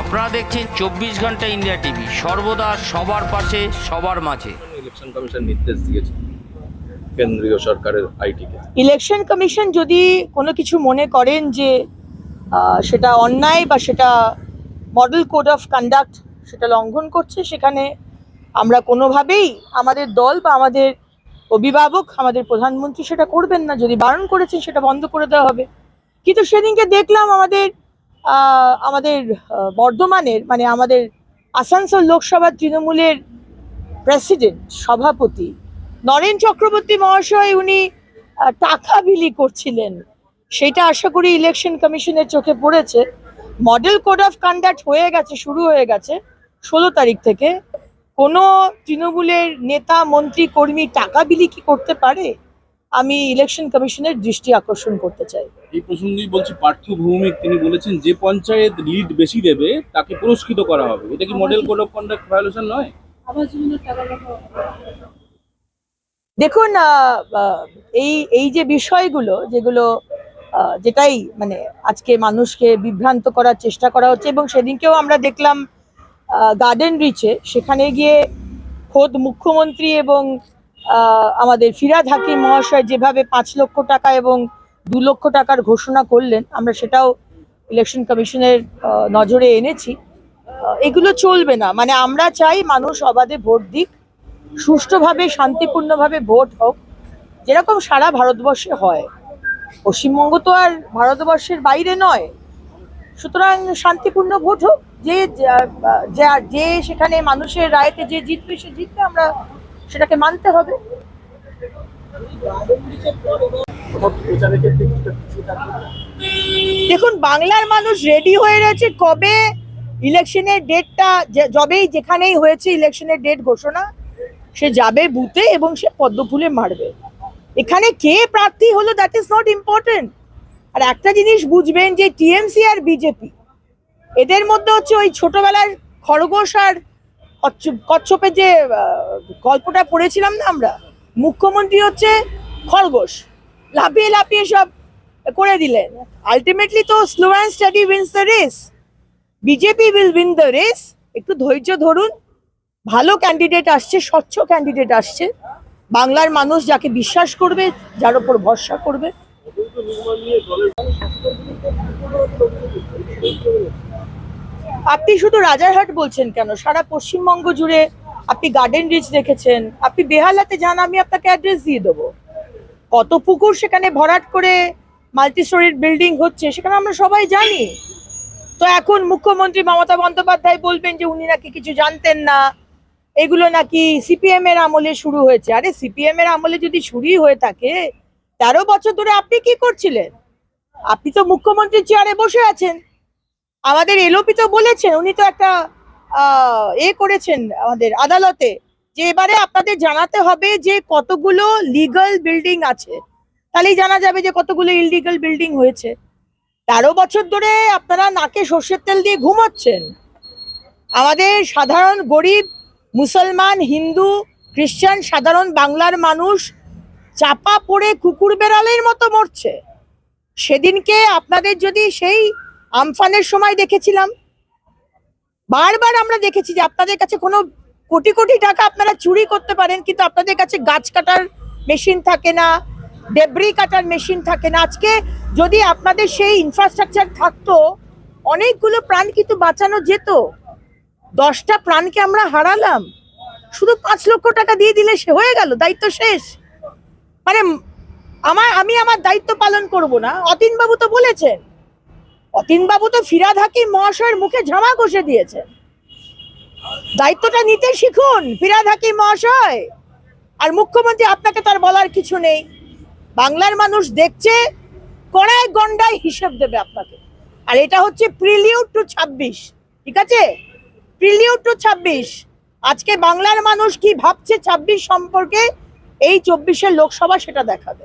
আপনারা দেখছেন চব্বিশ ঘণ্টা ইন্ডিয়া টিভি। সর্বদা সবার পাশে সবার মাঝে। ইলেকশন কমিশন নির্দেশ দিয়েছে কেন্দ্রীয় সরকারের আইটিকে। ইলেকশন কমিশন যদি কোনো কিছু মনে করেন যে সেটা অন্যায় বা সেটা মডেল কোড অফ কন্ডাক্ট সেটা লঙ্ঘন করছে সেখানে আমরা কোনোভাবেই আমাদের দল বা আমাদের অভিভাবক আমাদের প্রধানমন্ত্রী সেটা করবেন না। যদি বারণ করেছেন সেটা বন্ধ করে দেওয়া হবে। কিন্তু সেদিনকে দেখলাম আমাদের আমাদের বর্ধমানের মানে আমাদের আসানসোল লোকসভার তৃণমূলের প্রেসিডেন্ট, সভাপতি নরেন চক্রবর্তী মহাশয় উনি টাকা বিলি করছিলেন। সেটা আশা করি ইলেকশন কমিশনের চোখে পড়েছে। মডেল কোড অফ কন্ডাক্ট হয়ে গেছে, শুরু হয়ে গেছে ষোলো তারিখ থেকে। কোনো তৃণমূলের নেতা, মন্ত্রী, কর্মী টাকা বিলি কি করতে পারে? আমি ইলেকশন কমিশনের দৃষ্টি আকর্ষণ করতে চাই। এই প্রসঙ্গেই বলছি পার্থ ভৌমিক তিনি বলেছেন যে পঞ্চায়েত লিড বেশি দেবে তাকে পুরস্কৃত করা হবে। এটা কি model code of conduct violation নয়? দেখুন এই এই যে বিষয়গুলো যেগুলো আহ, যেটাই মানে আজকে মানুষকে বিভ্রান্ত করার চেষ্টা করা হচ্ছে এবং সেদিনকেও আমরা দেখলাম গার্ডেন রিচে সেখানে গিয়ে খোদ মুখ্যমন্ত্রী এবং আমাদের ফিরাদ হাকিম মহাশয় যেভাবে পাঁচ লক্ষ টাকা এবং দু লক্ষ টাকার ঘোষণা করলেন, আমরা সেটাও ইলেকশন কমিশনের নজরে এনেছি। এগুলো চলবে না। মানে আমরা চাই মানুষ অবাধে ভোট দিক, সুষ্ঠুভাবে, শান্তিপূর্ণভাবে ভোট হোক, যেরকম সারা ভারতবর্ষে হয়। পশ্চিমবঙ্গ তো আর ভারতবর্ষের বাইরে নয়। সুতরাং শান্তিপূর্ণ ভোট হোক, যে, যা- সেখানে মানুষের রায়তে যে জিতবে, সে জিতবে, আমরা সেটাকে মানতে হবে। দেখুন, বাংলার মানুষ রেডি হয়ে রয়েছে কবে ইলেকশনের ডেটটা যবেই যেখানেই হয়েছে ইলেকশনের ডেট ঘোষণা, সে যাবে বুথে এবং সে পদ্ম ফুলে মারবে। এখানে কে প্রার্থী হলো দ্যাট ইজ নট ইম্পর্টেন্ট আর একটা জিনিস বুঝবেন যে টিএমসি আর বিজেপি এদের মধ্যে হচ্ছে ওই ছোটবেলার খরগোশ আর কচ্ছ- কচ্ছপের যে গল্পটা পড়েছিলাম না আমরা, মুখ্যমন্ত্রী হচ্ছে খরগোশ। লাফিয়ে লাফিয়ে সব করে দিলেন। আলটিমেটলি তো slow and steady wins the race BJP will win the race একটু ধৈর্য ধরুন। ভালো ক্যান্ডিডেট আসছে, স্বচ্ছ ক্যান্ডিডেট আসছে। বাংলার মানুষ যাকে বিশ্বাস করবে, যার ওপর ভরসা করবে। আপনি শুধু রাজারহাট বলছেন কেন? সারা পশ্চিমবঙ্গ জুড়ে আপনি গার্ডেন রিচ দেখেছেন, আপনি বেহালাতে যান, আমি আপনাকে অ্যাড্রেস দিয়ে দেবো। কত পুকুর সেখানে ভরাট করে মাল্টি স্টোরির বিল্ডিং হচ্ছে, সেখানে আমরা সবাই জানি। তো এখন মুখ্যমন্ত্রী মমতা বন্দ্যোপাধ্যায় বলবেন যে উনি নাকি কিছু জানতেন না। এগুলো নাকি সিপিএম এর আমলে শুরু হয়েছে। আরে সিপিএম এর আমলে যদি শুরুই হয়ে থাকে, তেরো বছর ধরে আপনি কি করছিলেন? আপনি তো মুখ্যমন্ত্রীর চেয়ারে বসে আছেন। আমাদের এলোপি তো বলেছেন, উনি তো একটা এ করেছেন আমাদের আদালতে, যে এবারে আপনাদের জানাতে হবে যে কতগুলো লিগাল বিল্ডিং আছে। তাহলেই জানা যাবে যে কতগুলো ইললিগাল বিল্ডিং হয়েছে। তেরো বছর ধরে আপনারা নাকে সর্ষের তেল দিয়ে ঘুমাচ্ছেন। আমাদের সাধারণ গরিব, মুসলমান, হিন্দু, খ্রিস্টান, সাধারণ বাংলার মানুষ চাপা পড়ে কুকুর বেড়ালের মতো মরছে। সেদিনকে আপনাদের যদি সেই আমফানের সময় দেখেছিলাম। বারবার আমরা দেখেছি যে আপনাদের কাছে কোনো কোটি কোটি টাকা আপনারা চুরি করতে পারেন, কিন্তু আপনাদের কাছে গাছ কাটার মেশিন থাকে না ডেব্রি কাটার মেশিন থাকে না। আজকে যদি আপনাদের সেই ইনফ্রাস্ট্রাকচার থাকতো, অনেকগুলো প্রাণ কিন্তু বাঁচানো যেত। দশটা প্রাণকে আমরা হারালাম। শুধু পাঁচ লক্ষ টাকা দিয়ে দিলে সে হয়ে গেল, দায়িত্ব শেষ। মানে আমার আমি আমার দায়িত্ব পালন করব না। অতীন বাবু তো বলেছেন অতীন বাবু তো ফিরাদ হাকিম মহাশয়ের মুখে ঝামা কষে দিয়েছেন দায়িত্বটা নিতে শিখুন, ফিরাদ হাকিম মহাশয়। আর মুখ্যমন্ত্রী, আপনাকে তার বলার কিছু নেই। বাংলার মানুষ দেখছে কড়ায় গন্ডায় হিসেব দেবে আপনাকে। আর এটা হচ্ছে প্রিলিউড টু ছাব্বিশ, ঠিক আছে? প্রিলিউড টু ছাব্বিশ। আজকে বাংলার মানুষ কি ভাবছে ছাব্বিশ সম্পর্কে? এই চব্বিশের লোকসভা সেটা দেখাবে।